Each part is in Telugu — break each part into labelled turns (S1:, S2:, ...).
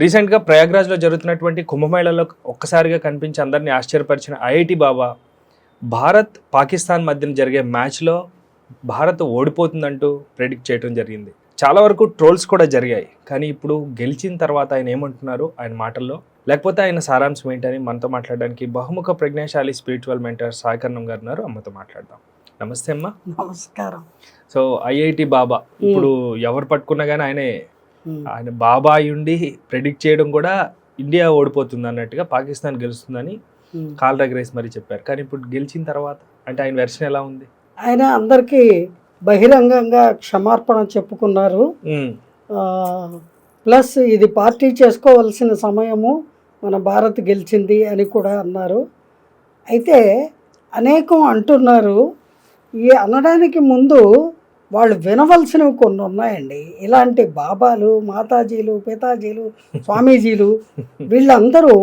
S1: రీసెంట్గా ప్రయాగ్రాజ్లో జరుగుతున్నటువంటి కుంభమేళలో ఒక్కసారిగా కనిపించి అందరినీ ఆశ్చర్యపరిచిన ఐఐటి బాబా భారత్ పాకిస్తాన్ మధ్యన జరిగే మ్యాచ్లో భారత్ ఓడిపోతుందంటూ ప్రెడిక్ట్ చేయడం జరిగింది. చాలా వరకు ట్రోల్స్ కూడా జరిగాయి. కానీ ఇప్పుడు గెలిచిన తర్వాత ఆయన ఏమంటున్నారు ఆయన మాటల్లో? లేకపోతే ఆయన సారాంశం ఏంటని మనతో మాట్లాడడానికి బహుముఖ ప్రజ్ఞాశాలి స్పిరిచువల్ మెంటర్ సాయికర్ణం గారు ఉన్నారు. అమ్మతో మాట్లాడదాం. నమస్తే అమ్మా.
S2: నమస్కారం.
S1: సో ఐఐటి బాబా ఇప్పుడు ఎవరు పట్టుకున్నా కానీ ఆయనే. ఆయన బాబా అయి ఉండి ప్రెడిక్ట్ చేయడం కూడా ఇండియా ఓడిపోతుంది అన్నట్టుగా పాకిస్తాన్ గెలుస్తుందని
S2: ఉమ్.
S1: కాల్ రేస్ మరి చెప్పారు. కానీ ఇప్పుడు గెలిచిన తర్వాత అంటే ఆయన వెర్షన్ ఎలా ఉంది?
S2: ఆయన అందరికీ బహిరంగంగా క్షమార్పణ చెప్పుకున్నారు. ఆ, ప్లస్ ఇది పార్టీ చేసుకోవాల్సిన సమయము మన భారత్ గెలిచింది అని కూడా అన్నారు. అయితే అనేకం అంటున్నారు. ఈ అనడానికి ముందు వాళ్ళు వినవలసినవి కొన్ని ఉన్నాయండి. ఇలాంటి బాబాలు మాతాజీలు పితాజీలు స్వామీజీలు వీళ్ళందరూ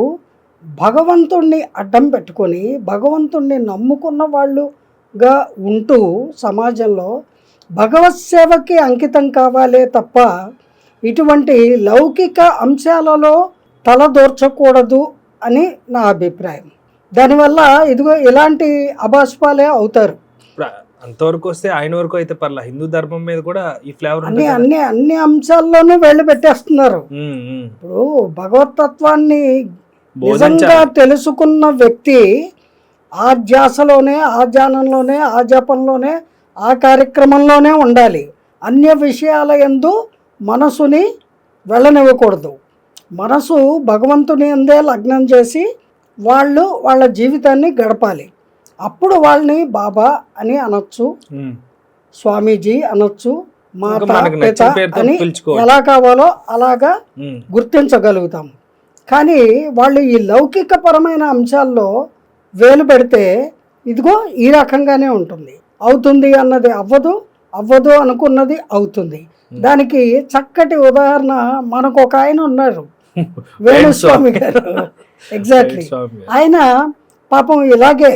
S2: భగవంతుణ్ణి అడ్డం పెట్టుకొని భగవంతుణ్ణి నమ్ముకున్న వాళ్ళుగా ఉంటూ సమాజంలో భగవత్ సేవకి అంకితం కావాలే తప్ప ఇటువంటి లౌకిక అంశాలలో తలదోర్చకూడదు అని నా అభిప్రాయం. దానివల్ల ఇదిగో ఇలాంటి అభాస్పాలే అవుతారు.
S1: అంతవరకు వస్తే ఆయన వరకు అయితే పర్లా. హిందూ ధర్మం మీద కూడా ఈ ఫ్లేవర్
S2: అన్ని అన్ని అన్ని అంశాల్లోనూ వెళ్ళి పెట్టేస్తున్నారు. ఇప్పుడు భగవతత్వాన్ని నిజంగా తెలుసుకున్న వ్యక్తి ఆ ధ్యాసలోనే ఆ ధ్యానంలోనే ఆ జపంలోనే ఆ కార్యక్రమంలోనే ఉండాలి. అన్య విషయాల ఎందు మనసుని వెళ్ళనివ్వకూడదు. మనసు భగవంతుని ఎందే లగ్నం చేసి వాళ్ళు వాళ్ళ జీవితాన్ని గడపాలి. అప్పుడు వాళ్ళని బాబా అని అనొచ్చు స్వామీజీ అనొచ్చు మాత పిత అని. ఎలా కావాలో అలాగా గుర్తించగలుగుతాం. కానీ వాళ్ళు ఈ లౌకికపరమైన అంశాల్లో వేలు పెడితే ఇదిగో ఈ రకంగానే ఉంటుంది. అవుతుంది అన్నది అవ్వదు అవ్వదు అనుకున్నది అవుతుంది. దానికి చక్కటి ఉదాహరణ మనకు ఒక ఆయన ఉన్నారు. వేణుస్వామి గారు. ఎగ్జాక్ట్లీ ఆయన పాపం ఇలాగే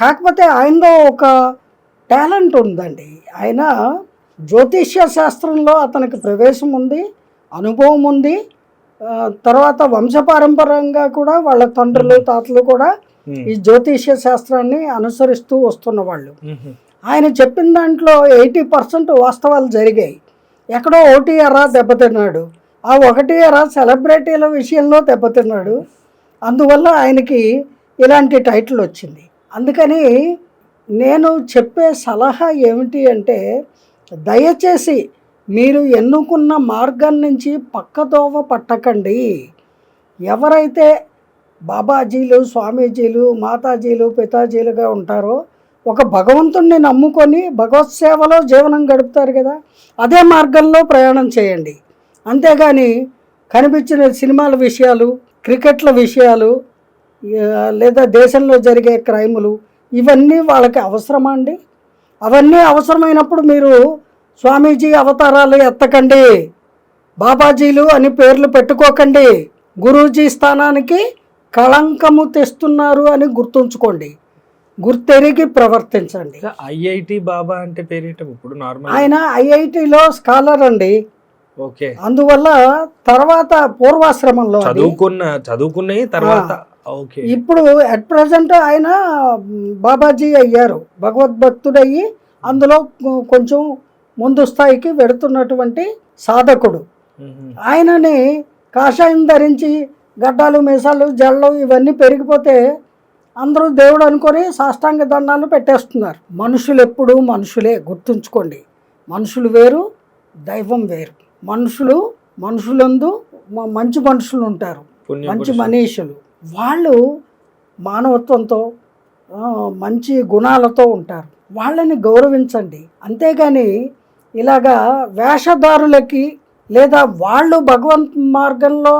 S2: కాకపోతే ఆయనలో ఒక టాలెంట్ ఉందండి. ఆయన జ్యోతిష్య శాస్త్రంలో అతనికి ప్రవేశం ఉంది అనుభవం ఉంది. తర్వాత వంశపారంపర్యంగా కూడా వాళ్ళ తండ్రులు తాతలు కూడా ఈ జ్యోతిష్య శాస్త్రాన్ని అనుసరిస్తూ వస్తున్న వాళ్ళు ఆయన చెప్పిన దాంట్లో ఎయిటీ పర్సెంట్ వాస్తవాలు జరిగాయి. ఎక్కడో ఒకటి ఎరా దెబ్బతిన్నాడు ఆ ఒకటి ఎరా సెలబ్రిటీల విషయంలో దెబ్బతిన్నాడు అందువల్ల ఆయనకి ఇలాంటి టైటిల్ వచ్చింది. అందుకని నేను చెప్పే సలహా ఏమిటి అంటే దయచేసి మీరు ఎన్నుకున్న మార్గం నుంచి పక్కదోవ పట్టకండి. ఎవరైతే బాబాజీలు స్వామీజీలు మాతాజీలు పితాజీలుగా ఉంటారో ఒక భగవంతుణ్ణి నమ్ముకొని భగవత్ సేవలో జీవనం గడుపుతారు కదా అదే మార్గంలో ప్రయాణం చేయండి. అంతేగాని కనిపించిన సినిమాల విషయాలు క్రికెట్ల విషయాలు లేదా దేశంలో జరిగే క్రైములు ఇవన్నీ వాళ్ళకి అవసరమా అండి? అవన్నీ అవసరమైనప్పుడు మీరు స్వామీజీ అవతారాలు ఎత్తకండి. బాబాజీలు అని పేర్లు పెట్టుకోకండి. గురూజీ స్థానానికి కళంకము తెస్తున్నారు అని గుర్తుంచుకోండి. గుర్తెరిగి ప్రవర్తించండి.
S1: ఐఐటి బాబా అంటే పేరేంట ఇప్పుడు నార్మల్
S2: ఆయన ఐఐటిలో స్కాలర్ అండి.
S1: ఓకే.
S2: అందువల్ల తర్వాత పూర్వాశ్రమంలో.
S1: చదువుకున్న చదువుకున్నాయి తర్వాత.
S2: ఇప్పుడు అట్ ప్రజెంట్ ఆయన బాబాజీ అయ్యారు. భగవద్భక్తుడయ్యి అందులో కొంచెం ముందు స్థాయికి వెడుతున్నటువంటి సాధకుడు. ఆయనని కాషాయం ధరించి గడ్డాలు మీసాలు జళ్ళు ఇవన్నీ పెరిగిపోతే అందరూ దేవుడు అనుకొని సాష్టాంగ దండాలు పెట్టేస్తున్నారు. మనుషులు ఎప్పుడు మనుషులే గుర్తుంచుకోండి. మనుషులు వేరు దైవం వేరు. మనుషులు మనుషులందు మంచి మనుషులు ఉంటారు మంచి. మనీషులు. వాళ్ళు మానవత్వంతో మంచి గుణాలతో ఉంటారు. వాళ్ళని గౌరవించండి. అంతేగాని ఇలాగా వేషధారులకి లేదా వాళ్ళు భగవంత్ మార్గంలో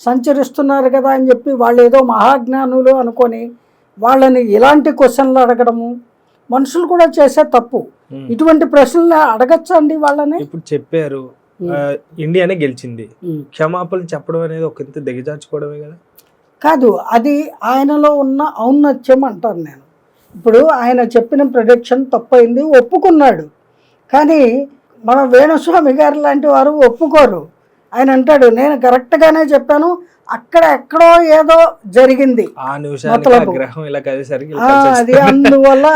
S2: సంచరిస్తున్నారు కదా అని చెప్పి వాళ్ళు ఏదో మహాజ్ఞానులు అనుకొని వాళ్ళని ఇలాంటి క్వశ్చన్లు అడగడము మనుషులు కూడా చేసే తప్పు. ఇటువంటి ప్రశ్నలు అడగచ్చా అండి వాళ్ళని?
S1: ఇప్పుడు చెప్పారు ఇండియానే గెలిచింది. క్షమాపణలు చెప్పడం అనేది ఒక ఇంత దిగజార్చుకోవడమే కదా?
S2: కాదు అది ఆయనలో ఉన్న ఔన్నత్యం అంటాను నేను. ఇప్పుడు ఆయన చెప్పిన ప్రొడక్షన్ తప్పైంది ఒప్పుకున్నాడు. కానీ మన వేణుస్వామి గారు లాంటి వారు ఒప్పుకోరు. ఆయన అంటాడు నేను కరెక్ట్గానే చెప్పాను అక్కడ ఎక్కడో ఏదో జరిగింది. అది అందువల్ల